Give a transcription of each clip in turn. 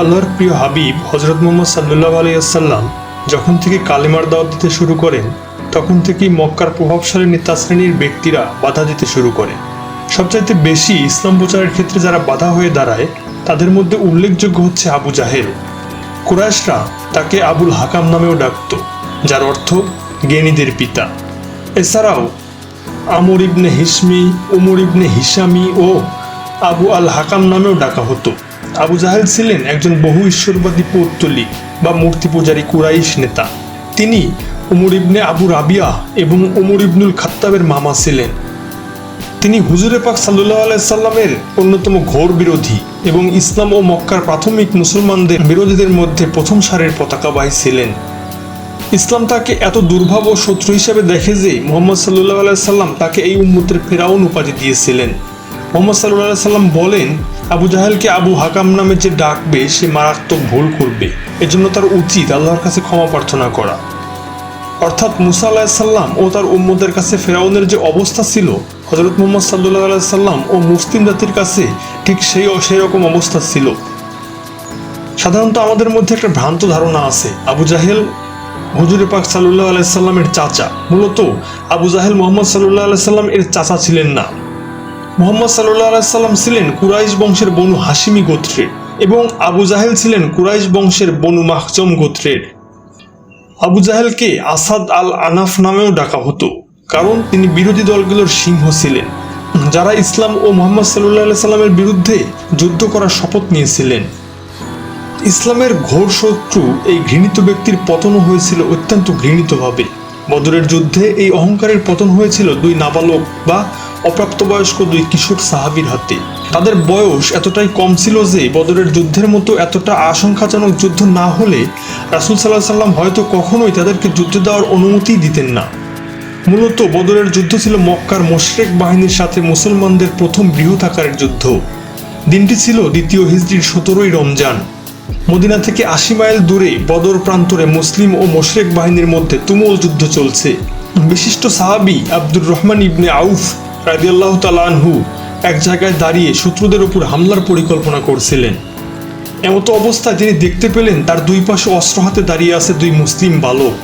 আল্লাহর প্রিয় হাবিব হজরত মোহাম্মদ সাল্লাহ আলাইসাল্লাম যখন থেকে কালেমার দাওয়াত দিতে শুরু করেন, তখন থেকেই মক্কার প্রভাবশালী নেতা শ্রেণির ব্যক্তিরা বাধা দিতে শুরু করে। সবচাইতে বেশি ইসলাম প্রচারের ক্ষেত্রে যারা বাধা হয়ে দাঁড়ায়, তাদের মধ্যে উল্লেখযোগ্য হচ্ছে আবু জাহেল। কুরাইশরা তাকে আবুল হাকাম নামেও ডাকত, যার অর্থ জ্ঞানীদের পিতা। এছাড়াও আমর ইবনে হিসমি উমর ইবনে হিসামি ও আবু আল হাকাম নামেও ডাকা হতো। আবু জাহেল ছিলেন একজন বহু ঈশ্বরবাদী পৌত্তলিক বা মূর্তি পূজারী কুরাইশ নেতা। তিনি উমর ইবনে আবু রাবিয়া এবং উমর ইবনুল খাত্তাবের মামা ছিলেন। তিনি হুজুরে পাক সাল্লাহ আলাইসাল্লামের অন্যতম ঘোর বিরোধী এবং ইসলাম ও মক্কার প্রাথমিক মুসলমানদের বিরোধীদের মধ্যে প্রথম সারের পতাকাবাহী ছিলেন। ইসলাম তাকে এত দুর্ভাব ও শত্রু হিসেবে দেখে যে মোহাম্মদ সাল্লাহ আলাইসাল্লাম তাকে এই উম্মতের ফেরাউন উপাধি দিয়েছিলেন। মোহাম্মদ সাল্লাহ সাল্লাম বলেন আবু জাহেলকে আবু হাকাম নামে যে ডাকবে, সে মারাত্মক ভুল করবে। এজন্য তার উচিত আল্লাহর কাছে ক্ষমা প্রার্থনা করা। অর্থাৎ মুসা আলাহিসাল্লাম ও তার উম্মদের কাছে ফেরাউনের যে অবস্থা ছিল হজরত মোহাম্মদ সাল্লাহ আলাইসাল্লাম ও মুসলিম জাতির কাছে ঠিক সেই সেই রকম অবস্থা ছিল। সাধারণত আমাদের মধ্যে একটা ভ্রান্ত ধারণা আছে। আবু জাহেল হুজুরে পাক সাল্লাহ আলাইসাল্লামের চাচা। মূলত আবু জাহেল মোহাম্মদ সাল্লাহ আলাইসাল্লাম এর চাচা ছিলেন না। মোহাম্মদ সাল্লাহ আলাইসাল্লাম ছিলেন কুরাইশ বংশের বনু হাসিমি গোত্রের এবং আবু জাহেল ছিলেন কুরাইশ বংশের বনু মাহজম গোত্রের। আবু জাহেলকে আসাদ আল আনাফ নামেও ডাকা হতো, কারণ তিনি বিরোধী দলগুলোর সিংহ ছিলেন, যারা ইসলাম ও মোহাম্মদ সাল্লাহ সাল্লামের বিরুদ্ধে যুদ্ধ করার শপথ নিয়েছিলেন। ইসলামের ঘোর শত্রু এই ঘৃণিত ব্যক্তির পতনও হয়েছিল অত্যন্ত ঘৃণিতভাবে। বদরের যুদ্ধে এই অহংকারের পতন হয়েছিল দুই নাবালক বা অপ্রাপ্তবয়স্ক দুই কিশোর সাহাবির হাতে। তাদের বয়স এতটাই কম ছিল যে বদরের যুদ্ধের মতো এতটা আশঙ্কাজনক যুদ্ধ না হলে রাসুল সাল্লাহ সাল্লাম হয়তো কখনোই তাদেরকে যুদ্ধ দেওয়ার অনুমতিই দিতেন না। মূলত বদরের যুদ্ধ ছিল মক্কার মোশরেক বাহিনীর সাথে মুসলমানদের প্রথম বৃহৎ আকারের যুদ্ধ। দিনটি ছিল দ্বিতীয় হিজড়ির সতেরোই রমজান। মদিনা থেকে আশি মাইল দূরে বদর প্রান্তরে মুসলিম ও মোশরেক বাহিনীর মধ্যে তুমুল যুদ্ধ চলছে। বিশিষ্ট সাহাবি আব্দুর রহমান ইবনে আউফ রাদিয়াল্লাহ তালানহু এক জায়গায় দাঁড়িয়ে শত্রুদের উপর হামলার পরিকল্পনা করছিলেন। এমতো অবস্থায় তিনি দেখতে পেলেন তার দুই পাশে অস্ত্র হাতে দাঁড়িয়ে আছে দুই মুসলিম বালক।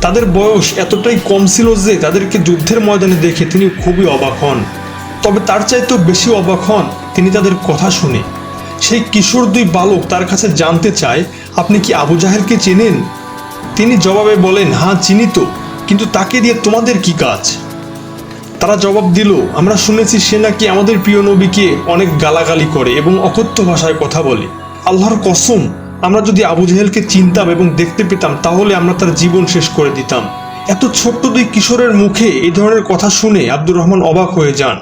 তাদের বয়স এতটাই কম ছিল যে তাদেরকে যুদ্ধের ময়দানে দেখে তিনি খুবই অবাক হন। তবে তার চাইতেও বেশি অবাক হন তিনি তাদের কথা শুনে। সেই কিশোর দুই বালক তার কাছে জানতে চায়, আপনি কি আবু জাহেলকে চেনেন? তিনি জবাবে বলেন হ্যাঁ চিনি তো। কিন্তু তাকে দিয়ে তোমাদের কি কাজ? তারা জবাব দিল, আমরা শুনেছি সে নাকি আমাদের প্রিয় নবীকে অনেক গালাগালি করে এবং অকথ্য ভাষায় কথা বলে। আল্লাহর কসম, আমরা যদি আবু জাহেলকে চিনতাম এবং দেখতে পেতাম, তাহলে আমরা তার জীবন শেষ করে দিতাম। এত ছোট্ট দুই কিশোরের মুখে এই ধরনের কথা শুনে আব্দুর রহমান অবাক হয়ে যান।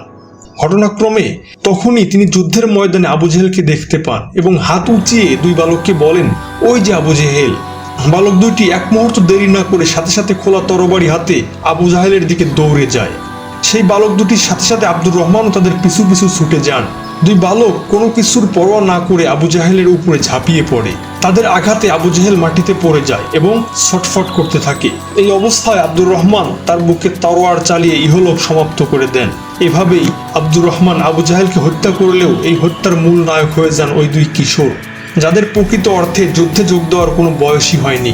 ঘটনাক্রমে তখনই তিনি যুদ্ধের ময়দানে আবু জেহেলকে দেখতে পান এবং হাত উঁচিয়ে দুই বালককে বলেন, ওই যে আবু জেহেল। বালক দুইটি এক মুহূর্ত দেরি না করে সাথে সাথে খোলা তরবারি হাতে আবু জাহেলের দিকে দৌড়ে যায়। সেই বালক দুটির সাথে সাথে আব্দুর রহমানও তাদের পিছু পিছু ছুটে যান। দুই বালক কোনো কিছুর পরোয়া না করে আবু জাহেলের উপরে ঝাঁপিয়ে পড়ে। তাদের আঘাতে আবু জাহেল মাটিতে পড়ে যায় এবং ছটফট করতে থাকে। এই অবস্থায় আব্দুর রহমান তার বুকে তরোয়ার চালিয়ে ইহলোক সমাপ্ত করে দেন। এভাবেই আব্দুর রহমান আবু জাহেলকে হত্যা করলেও এই হত্যার মূল নায়ক হয়ে যান ওই দুই কিশোর, যাদের প্রকৃত অর্থে যুদ্ধে যোগ দেওয়ার কোনো বয়সই হয়নি।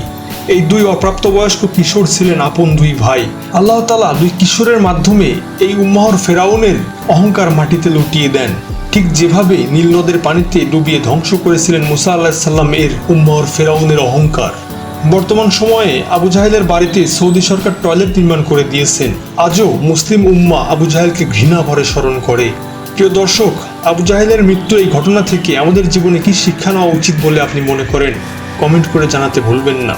এই দুই অপ্রাপ্তবয়স্ক কিশোর ছিলেন আপন দুই ভাই। আল্লাহ তালা দুই কিশোরের মাধ্যমে এই উম্মাহর ফেরাউনের অহংকার মাটিতে লুটিয়ে দেন। ঠিক যেভাবে নীল নদের পানিতে ডুবিয়ে ধ্বংস করেছিলেন মুসা আল্লাহ সাল্লাম এর উম্মাহর ফেরাউনের অহংকার। বর্তমান সময়ে আবু জাহেলের বাড়িতে সৌদি সরকার টয়লেট নির্মাণ করে দিয়েছেন। আজও মুসলিম উম্মা আবু জাহেলকে ঘৃণা ভরে স্মরণ করে। প্রিয় দর্শক, আবু জাহেলের মৃত্যু এই ঘটনা থেকে আমাদের জীবনে কি শিক্ষা নেওয়া উচিত বলে আপনি মনে করেন? কমেন্ট করে জানাতে ভুলবেন না।